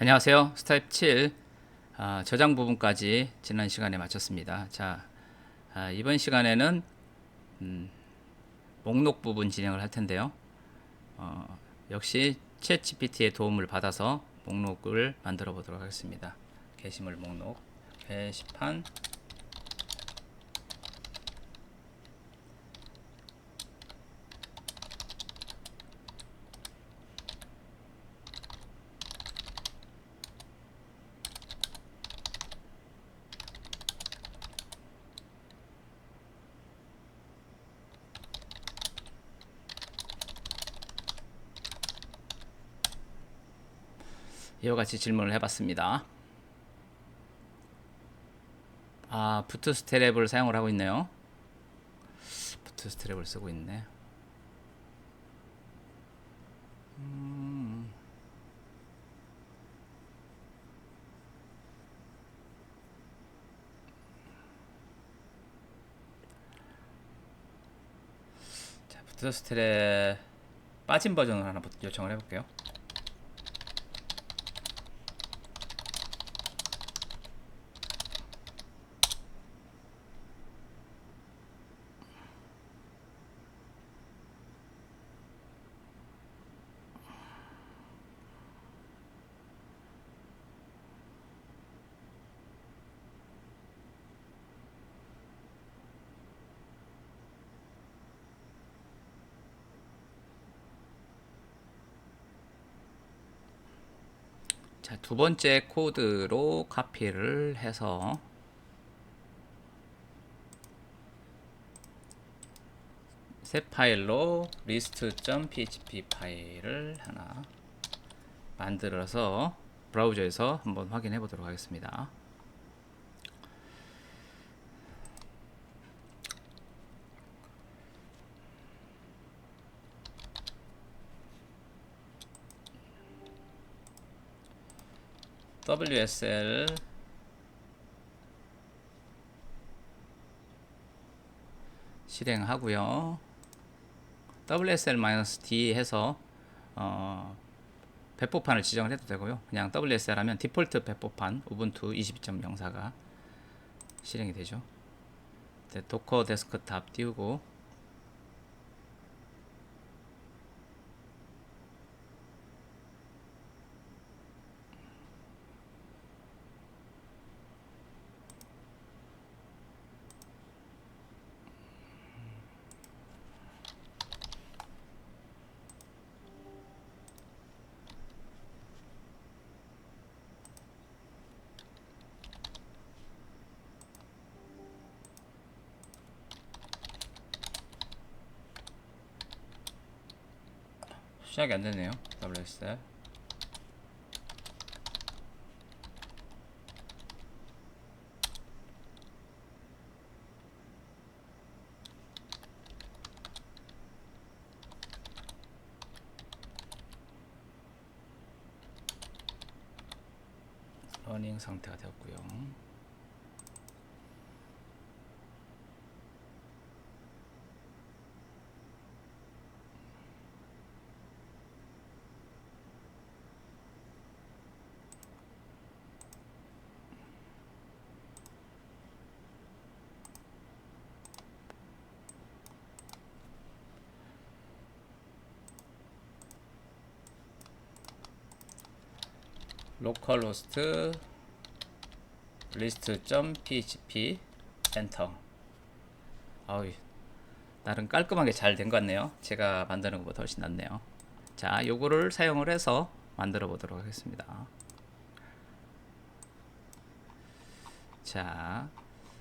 안녕하세요. 스텝 7 아, 저장 부분까지 지난 시간에 마쳤습니다. 자, 아, 이번 시간에는 음, 목록 부분 진행을 할 텐데요. 어, 역시 챗 GPT의 도움을 받아서 목록을 만들어 보도록 하겠습니다. 게시물 목록, 게시판, 이와 같이 질문을 해봤습니다. 아, 부트스트랩을 사용을 하고 있네요. 부트스트랩을 쓰고 있네. 음. 자, 부트스트랩 빠진 버전을 하나 요청을 해볼게요. 자, 두 번째 코드로 카피를 해서 새 파일로 list.php 파일을 하나 만들어서 브라우저에서 한번 확인해 보도록 하겠습니다. WSL 실행하고요. WSL-D 해서 어, 배포판을 지정을 해도 되고요. 그냥 WSL 하면 디폴트 배포판 우분투 22.04가 실행이 되죠. 네, 도커 데스크탑 띄우고 시작이 안 되네요. WSL 러닝 상태가 되었고요. Localhost list.php 엔터. 아우 나름 깔끔하게 잘 된 것 같네요. 제가 만드는 것보다 훨씬 낫네요. 자 요거를 사용을 해서 만들어 보도록 하겠습니다. 자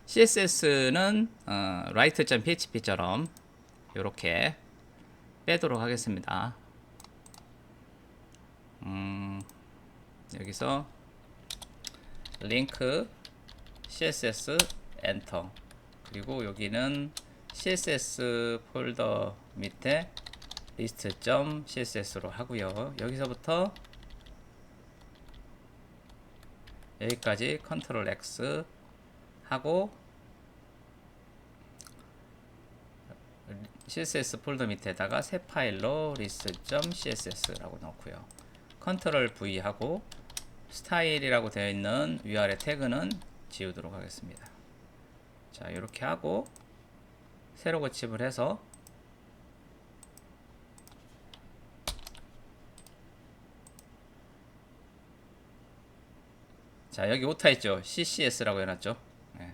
CSS는 어, write.php처럼 이렇게 빼도록 하겠습니다. 음, 여기서 링크 css 엔터. 그리고 여기는 css 폴더 밑에 list.css로 하고요. 여기서부터 여기까지 컨트롤 X 하고 css 폴더 밑에다가 새 파일로 list.css라고 넣고요. 컨트롤 V 하고 스타일이라고 되어 있는 위아래 태그는 지우도록 하겠습니다. 자, 이렇게 하고 세로 고침을 해서 자, 여기 오타 있죠. CCS라고 해놨죠. 네.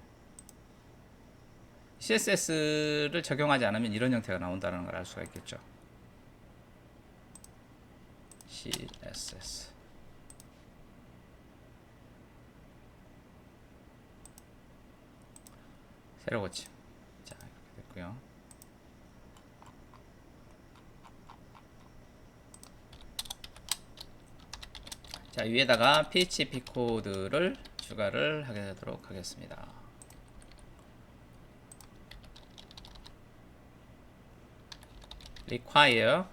CSS를 적용하지 않으면 이런 형태가 나온다는 걸 알 수가 있겠죠. CSS. 세로 고침. 자, 이렇게 됐고요. 자, 위에다가 PHP 코드를 추가를 하게 되도록 하겠습니다. require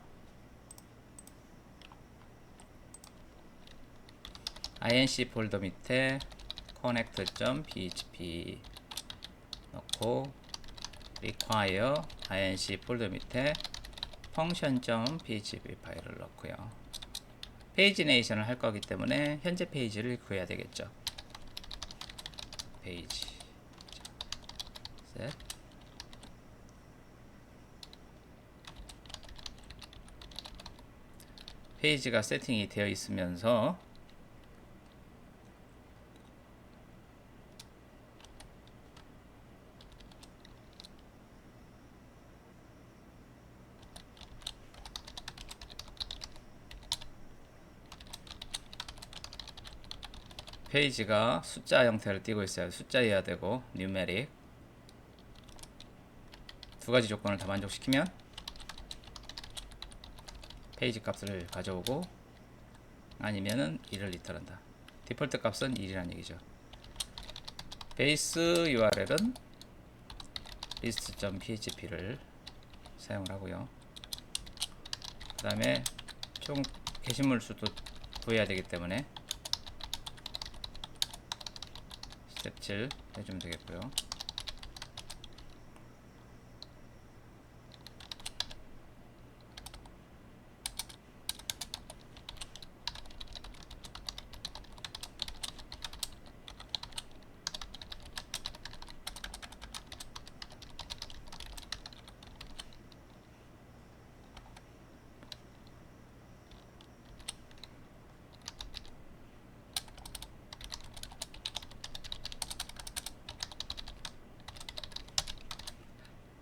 inc 폴더 밑에 connect.php 넣고 require inc 폴더 밑에 function.php 파일을 넣고요. 페이지네이션을 할 거기 때문에 현재 페이지를 구해야 되겠죠. 페이지. 셋. 페이지가 세팅이 되어 있으면서 페이지가 숫자 형태를 띠고 있어요. 숫자여야 되고 뉴메릭 두 가지 조건을 다 만족시키면 페이지 값을 가져오고 아니면은 1을 리턴한다. 디폴트 값은 1이라는 얘기죠. 베이스 URL은 list.php를 사용을 하고요. 그 다음에 총 게시물 수도 구해야 되기 때문에 7 해주면 되겠고요.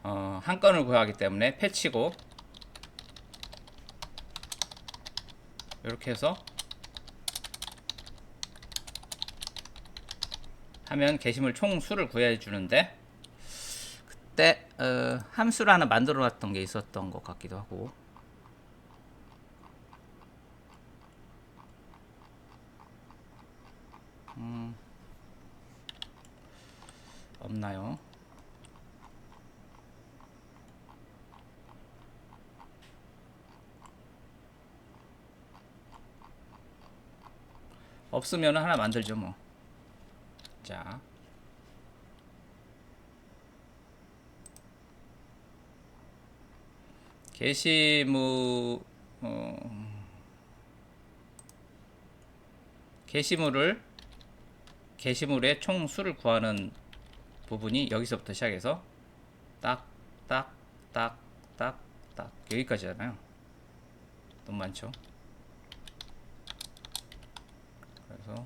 어, 한 건을 구하기 때문에 패치고 이렇게 해서 하면 게시물 총 수를 구해 주는데 그때 어, 함수를 하나 만들어 놨던 게 있었던 것 같기도 하고 음, 없나요? 없으면 하나 만들죠 뭐. 자. 게시물 어, 게시물의 총 수를 구하는 부분이 여기서부터 시작해서 딱딱딱딱딱 여기까지잖아요. 너무 많죠. 그래서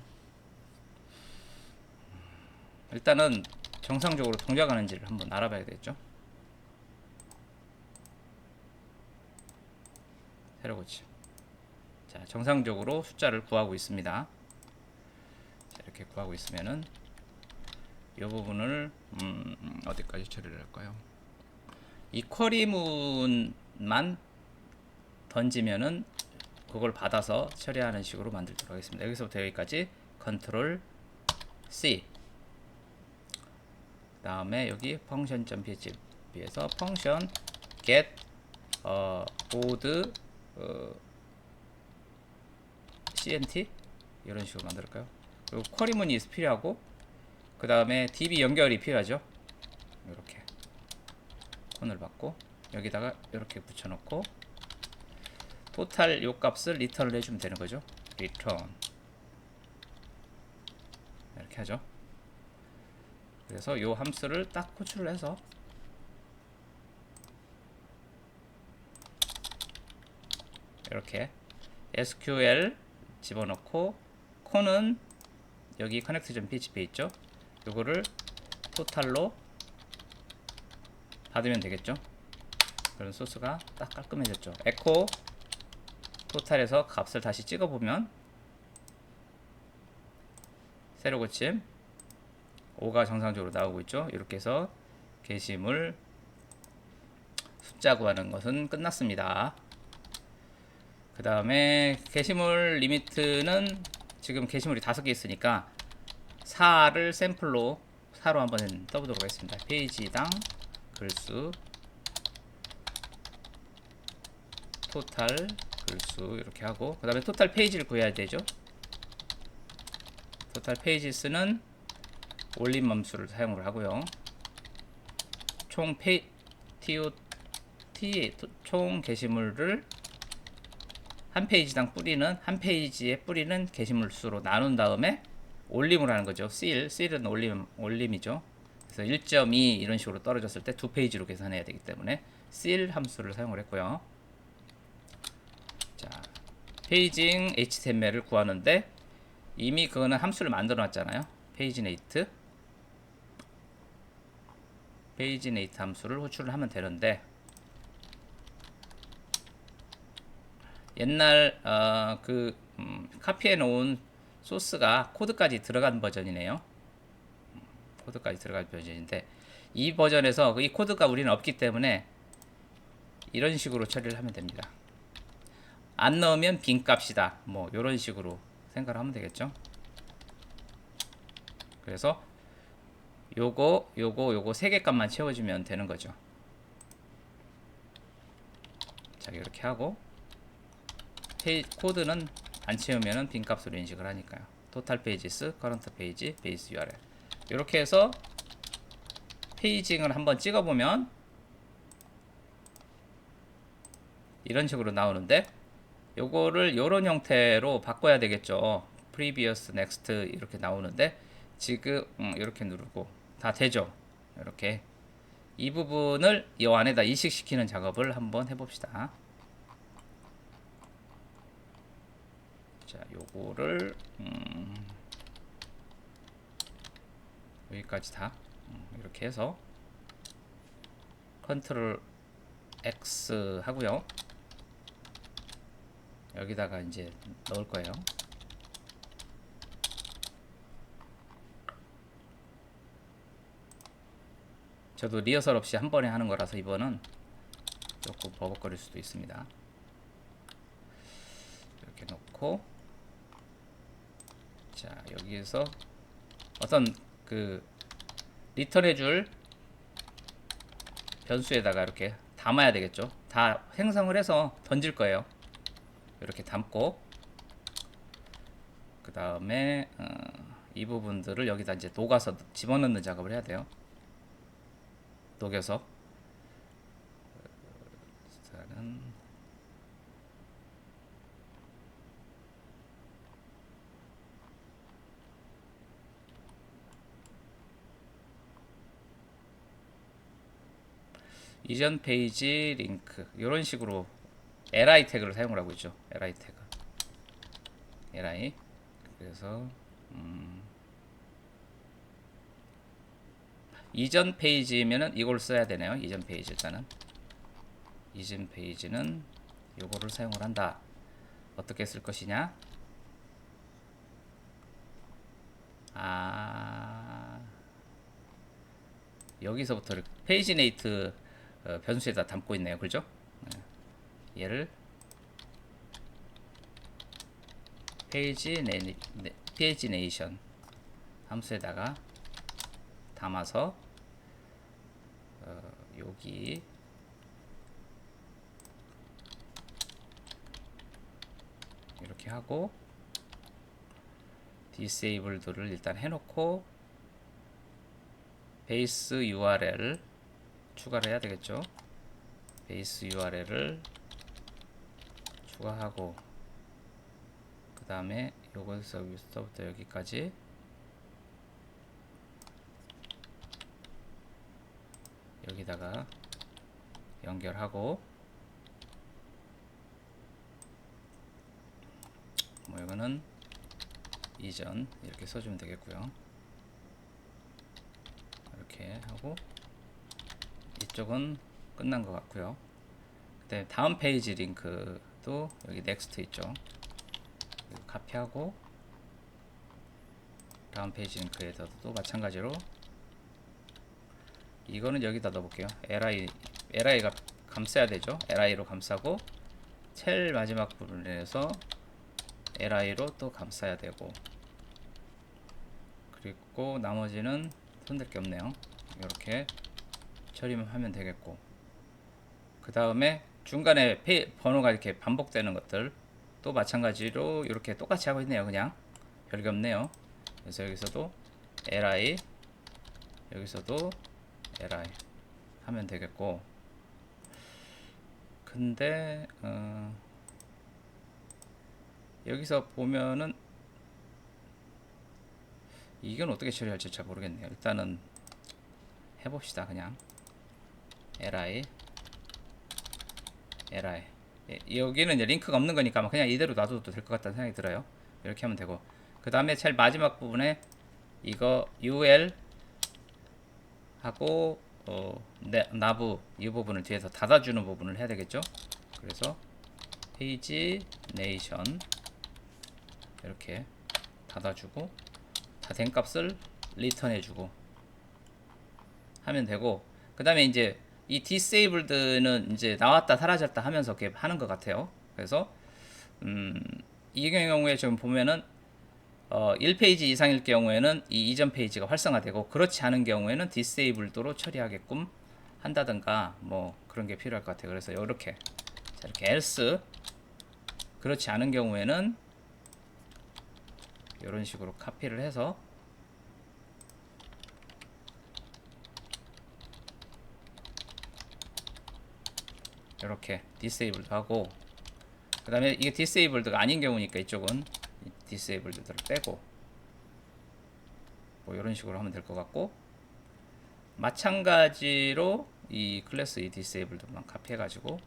일단은 정상적으로 동작하는지를 한번 알아봐야 되겠죠. 새로 고침. 자, 정상적으로 숫자를 구하고 있습니다. 자, 이렇게 구하고 있으면은 이 부분을 음, 어디까지 처리를 할까요? 이 쿼리문만 던지면은 그걸 받아서 처리하는 식으로 만들도록 하겠습니다. 여기서부터 여기까지 컨트롤 C 다음에 여기 function.php에서 function get 어, old 어, cnt 이런 식으로 만들까요? 그리고 쿼리문이 필요하고 그 다음에 db 연결이 필요하죠. 이렇게 콘을 받고 여기다가 이렇게 붙여놓고 토탈 요 값을 리턴을 해주면 되는 거죠. 리턴 이렇게 하죠. 그래서 요 함수를 딱 호출을 해서 이렇게 SQL 집어넣고 코는 여기 connect.php 있죠? 요거를 토탈로 받으면 되겠죠? 그런 소스가 딱 깔끔해졌죠. 에코 토탈에서 값을 다시 찍어보면 새로 고침 5가 정상적으로 나오고 있죠. 이렇게 해서 게시물 숫자 구하는 것은 끝났습니다. 그 다음에 게시물 리미트는 지금 게시물이 다섯 개 있으니까 4를 샘플로 4로 한번 떠보도록 하겠습니다. 페이지당 글수 토탈 글수 이렇게 하고 그 다음에 토탈 페이지를 구해야 되죠. 토탈 페이지스는 올림 함수를 사용을 하고요. 총 페이 TO T 총 게시물을 한 페이지당 뿌리는 한 페이지에 뿌리는 게시물 수로 나눈 다음에 올림을 하는 거죠. seal, seal은 올림 올림이죠. 그래서 1.2 이런 식으로 떨어졌을 때 두 페이지로 계산해야 되기 때문에 seal 함수를 사용을 했고요. 자, 페이징 HTML을 구하는데 이미 그거는 함수를 만들어 놨잖아요. 페이지네이트 페이지네이트 함수를 호출을 하면 되는데 옛날 어, 그 음, 카피해 놓은 소스가 코드까지 들어간 버전이네요. 음, 코드까지 들어간 버전인데 이 버전에서 이 코드가 우리는 없기 때문에 이런 식으로 처리를 하면 됩니다. 안 넣으면 빈 값이다. 뭐 이런 식으로 생각을 하면 되겠죠. 그래서 요거 요거 요거 세 개 값만 채워주면 되는 거죠. 자 이렇게 하고 페이, 코드는 안 채우면은 빈 값으로 인식을 하니까요. 토탈 페이지스, 커런트 페이지, 베이스 URL 이렇게 해서 페이징을 한번 찍어보면 이런 식으로 나오는데 요거를 요런 형태로 바꿔야 되겠죠. previous, next 이렇게 나오는데 지금 음, 이렇게 누르고 다 되죠. 이렇게 이 부분을 이 안에다 이식시키는 작업을 한번 해봅시다. 자, 요거를 음, 여기까지 다 음, 이렇게 해서 컨트롤 X 하고요. 여기다가 이제 넣을 거예요. 저도 리허설 없이 한 번에 하는 거라서 이번은 조금 버벅거릴 수도 있습니다. 이렇게 놓고 자 여기에서 어떤 그 리턴해 줄 변수에다가 이렇게 담아야 되겠죠. 다 생성을 해서 던질 거예요. 이렇게 담고 그 다음에 어, 이 부분들을 여기다 이제 녹아서 집어넣는 작업을 해야 돼요. 녹여서 일단은 이전 페이지 링크 이런 식으로 li 태그를 사용을 하고 있죠. li 태그 li 그래서 음 이전 페이지면은 이걸 써야 되네요. 이전 페이지 일단은 이전 페이지는 요거를 사용을 한다. 어떻게 쓸 것이냐? 아 여기서부터 페이지 네이트 어, 변수에다 담고 있네요. 그죠? 네. 얘를 페이지 네, 네, 페이지 네이션 함수에다가 담아서 어, 여기 이렇게 하고 disabled를 일단 해놓고 베이스 URL 추가를 해야 되겠죠 베이스 URL을 추가하고 그 다음에 요것 서비스부터 여기까지. 여기다가 연결하고 뭐 이거는 이전 이렇게 써주면 되겠고요. 이렇게 하고 이쪽은 끝난 것 같고요. 그 다음 페이지 링크 도 여기 넥스트 있죠. 카피하고 다음 페이지 링크에서도 마찬가지로 이거는 여기다 넣어볼게요. li li가 감싸야 되죠. li로 감싸고 첼 마지막 부분에서 li로 또 감싸야 되고 그리고 나머지는 손댈 게 없네요. 이렇게 처리만 하면 되겠고 그 다음에 중간에 페이, 번호가 이렇게 반복되는 것들 또 마찬가지로 이렇게 똑같이 하고 있네요. 그냥 별게 없네요. 그래서 여기서도 li 여기서도 li 하면 되겠고 근데 어, 여기서 보면은 이건 어떻게 처리할지 잘 모르겠네요. 일단은 해봅시다. 그냥 li li 예, 여기는 이제 링크가 없는 거니까 그냥 이대로 놔둬도 될 것 같다는 생각이 들어요. 이렇게 하면 되고 그 다음에 제일 마지막 부분에 이거 ul 하고 어, 내, 나부 이 부분을 뒤에서 닫아주는 부분을 해야 되겠죠. 그래서 페이지 네이션 이렇게 닫아주고 다 된 값을 리턴해주고 하면 되고 그 다음에 이제 이 disabled는 이제 나왔다 사라졌다 하면서 이렇게 하는 것 같아요. 그래서 음, 이 경우에 지금 보면은 어, 1페이지 이상일 경우에는 이 이전 페이지가 활성화되고 그렇지 않은 경우에는 disabled로 처리하게끔 한다든가 뭐 그런 게 필요할 것 같아요. 그래서 이렇게 자, 이렇게 else 그렇지 않은 경우에는 이런 식으로 카피를 해서 이렇게 disable도 하고 그 다음에 이게 disabled가 아닌 경우니까 이쪽은 disabled를 빼고 뭐 이런 식으로 하면 될 것 같고 마찬가지로 이 클래스 이 disabled만 카피해 가지고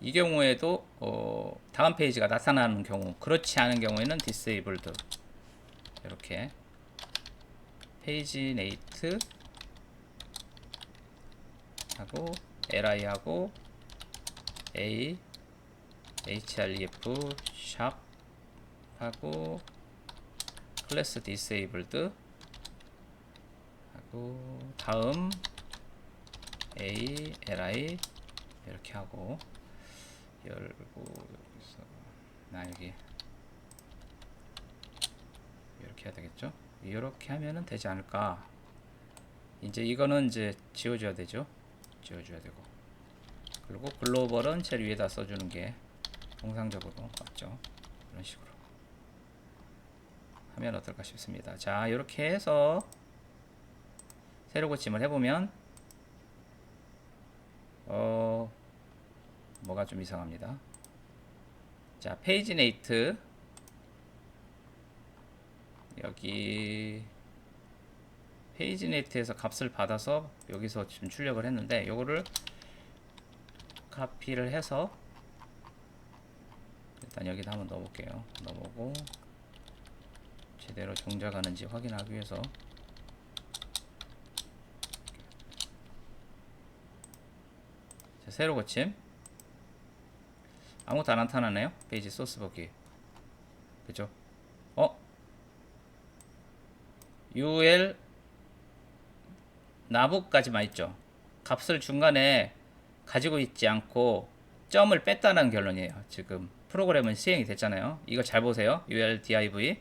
이 경우에도 어 다음 페이지가 나타나는 경우 그렇지 않은 경우에는 disabled. 이렇게. 페이지 네이트 하고 li 하고 a href 샵 하고 클래스 disabled 하고 다음 a li 이렇게 하고 열고 여기서 나 여기 이렇게 해야 되겠죠? 이렇게 하면은 되지 않을까? 이제 이거는 이제 지워줘야 되죠? 지워줘야 되고 그리고 글로벌은 제일 위에다 써주는 게 통상적으로 맞죠? 이런 식으로 하면 어떨까 싶습니다. 자, 이렇게 해서 새로 고침을 해보면 어 뭐가 좀 이상합니다. 자, 페이지 네이트 여기 페이지 네이트에서 값을 받아서 여기서 지금 출력을 했는데 요거를 카피를 해서 일단 여기다 한번 넣어볼게요. 넣어보고 제대로 동작하는지 확인하기 위해서 자, 새로 고침 아무것도 안 나타나네요. 페이지 소스 보기 그죠? 어? ul 나부까지만 있죠. 값을 중간에 가지고 있지 않고 점을 뺐다는 결론이에요. 지금 프로그램은 시행이 됐잖아요. 이거 잘 보세요. ul div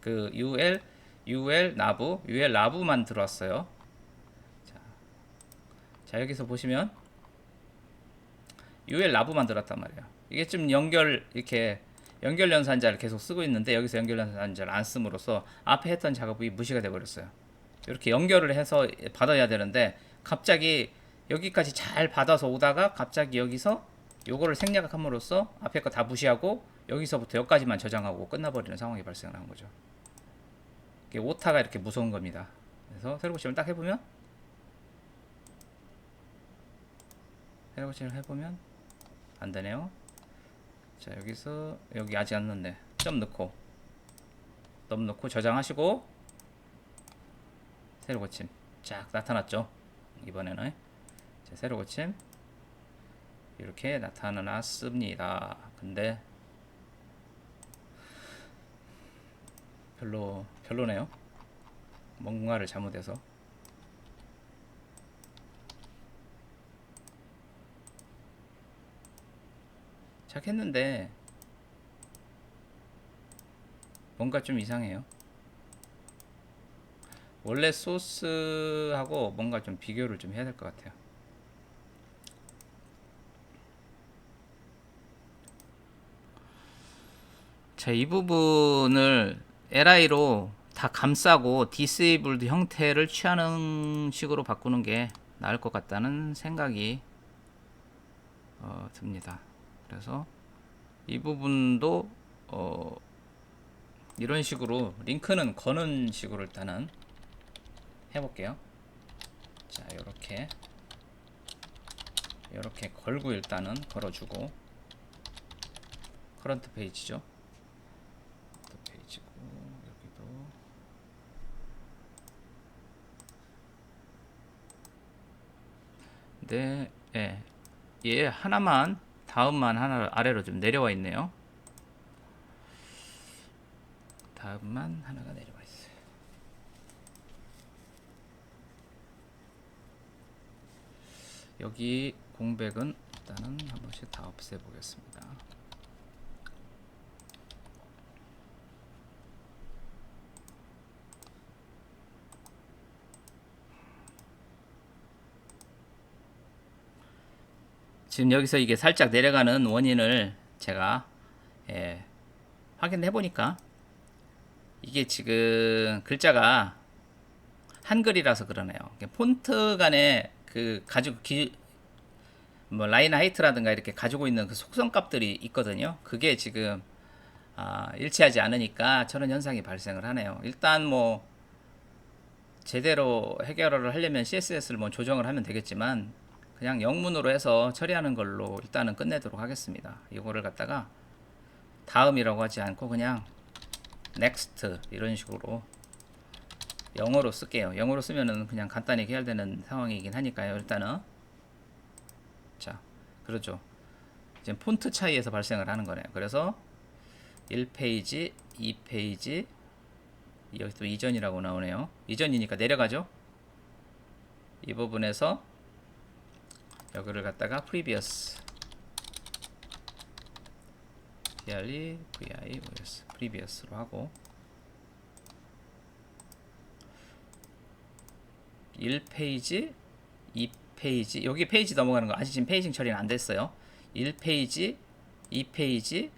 그 ul ul 나부 ul 나부만 들어왔어요. 자, 자 여기서 보시면 ul 나부만 들었단 말이에요. 이게 좀 연결 이렇게 연결 연산자를 계속 쓰고 있는데 여기서 연결 연산자를 안 씀으로써 앞에 했던 작업이 무시가 돼 버렸어요. 이렇게 연결을 해서 받아야 되는데 갑자기 여기까지 잘 받아서 오다가 갑자기 여기서 요거를 생략함으로써 앞에 거 다 무시하고 여기서부터 여기까지만 저장하고 끝나버리는 상황이 발생한 거죠. 이게 오타가 이렇게 무서운 겁니다. 그래서 새로 고침을 딱 해보면 새로 고침을 해보면 안 되네요. 자 여기서 여기 아직 안 넣네. 점 넣고 넘 넣고 저장하시고 새로 고침 쫙 나타났죠. 이번에는 자, 새로 고침 이렇게 나타났습니다. 근데 별로 별로네요. 뭔가를 잘못해서 시작했는데 뭔가 좀 이상해요. 원래 소스하고 뭔가 좀 비교를 좀 해야 될 것 같아요. 자, 이 부분을 li로 다 감싸고 디세이블드 형태를 취하는 식으로 바꾸는 게 나을 것 같다는 생각이 어, 듭니다. 그래서 이 부분도 어, 이런 식으로 링크는 거는 식으로 일단은 해볼게요. 자, 이렇게 이렇게 걸고 일단은 걸어주고 커런트 페이지죠. 커런트 페이지고 여기도 네, 예, 얘 하나만 다음만 하나 아래로 좀 내려와 있네요. 다음만 하나가 내려와 있어요. 여기 공백은 일단은 한 번씩 다 없애 보겠습니다. 지금 여기서 이게 살짝 내려가는 원인을 제가 예, 확인해 보니까 이게 지금 글자가 한글이라서 그러네요. 폰트 간에 그 가지고 기, 뭐 라인 하이트라든가 이렇게 가지고 있는 그 속성 값들이 있거든요. 그게 지금 아, 일치하지 않으니까 저런 현상이 발생을 하네요. 일단 뭐 제대로 해결을 하려면 CSS를 뭐 조정을 하면 되겠지만 그냥 영문으로 해서 처리하는 걸로 일단은 끝내도록 하겠습니다. 이거를 갖다가 다음이라고 하지 않고 그냥 next 이런 식으로 영어로 쓸게요. 영어로 쓰면은 그냥 간단히 해결되는 상황이긴 하니까요. 일단은 자 그렇죠. 이제 폰트 차이에서 발생을 하는 거네요. 그래서 1페이지, 2페이지 여기 또 이전이라고 나오네요. 이전이니까 내려가죠. 이 부분에서 여기를 갖다가 previous PRE, VI, OS previous로 하고 1페이지, 2페이지 여기 페이지 넘어가는 거 아직 지금 페이징 처리는 안 됐어요. 1페이지, 2페이지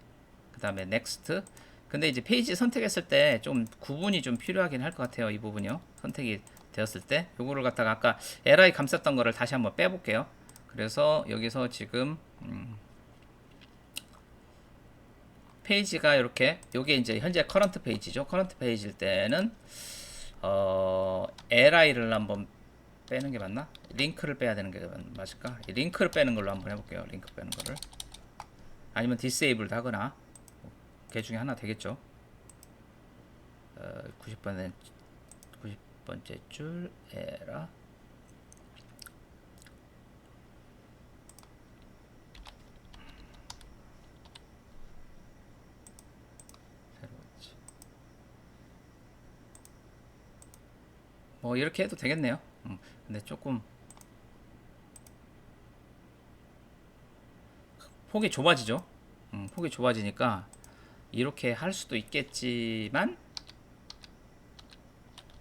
그 다음에 next 근데 이제 페이지 선택했을 때 좀 구분이 좀 필요하긴 할 것 같아요. 이 부분이요. 선택이 되었을 때 요거를 갖다가 아까 li 감쌌던 거를 다시 한번 빼볼게요. 그래서 여기서 지금 음, 페이지가 이렇게 요게 이제 현재 커런트 페이지죠. 커런트 페이지일 때는 어 li를 한번 빼는 게 맞나? 링크를 빼야 되는 게 맞을까? 이 링크를 빼는 걸로 한번 해볼게요. 링크 빼는 거를 아니면 디세이블드 하거나 그 중에 하나 되겠죠. 어, 90번째 90번째 줄 에라 새로웠지. 뭐 이렇게 해도 되겠네요. 음, 근데 조금 폭이 좁아지죠. 음, 폭이 좁아지니까 이렇게 할 수도 있겠지만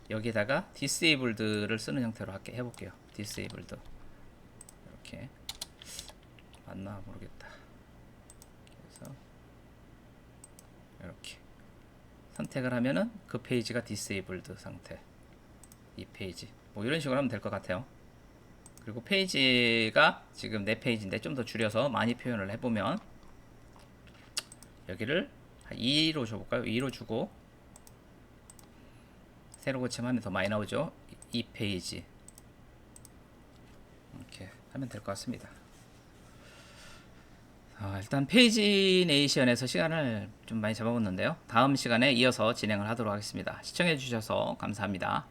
여기다가 디세이블드를 쓰는 형태로 할게 해볼게요. 디세이블드 이렇게 맞나 모르겠다. 그래서 이렇게 선택을 하면은 그 페이지가 디세이블드 상태. 이 페이지 뭐 이런 식으로 하면 될 것 같아요. 그리고 페이지가 지금 네 페이지인데 좀 더 줄여서 많이 표현을 해보면 여기를 2로 줘볼까요? 2로 주고 새로 고침하면 더 많이 나오죠. 이 페이지 이렇게 하면 될 것 같습니다. 어, 일단 페이지 네이션에서 시간을 좀 많이 잡아봤는데요. 다음 시간에 이어서 진행을 하도록 하겠습니다. 시청해 주셔서 감사합니다.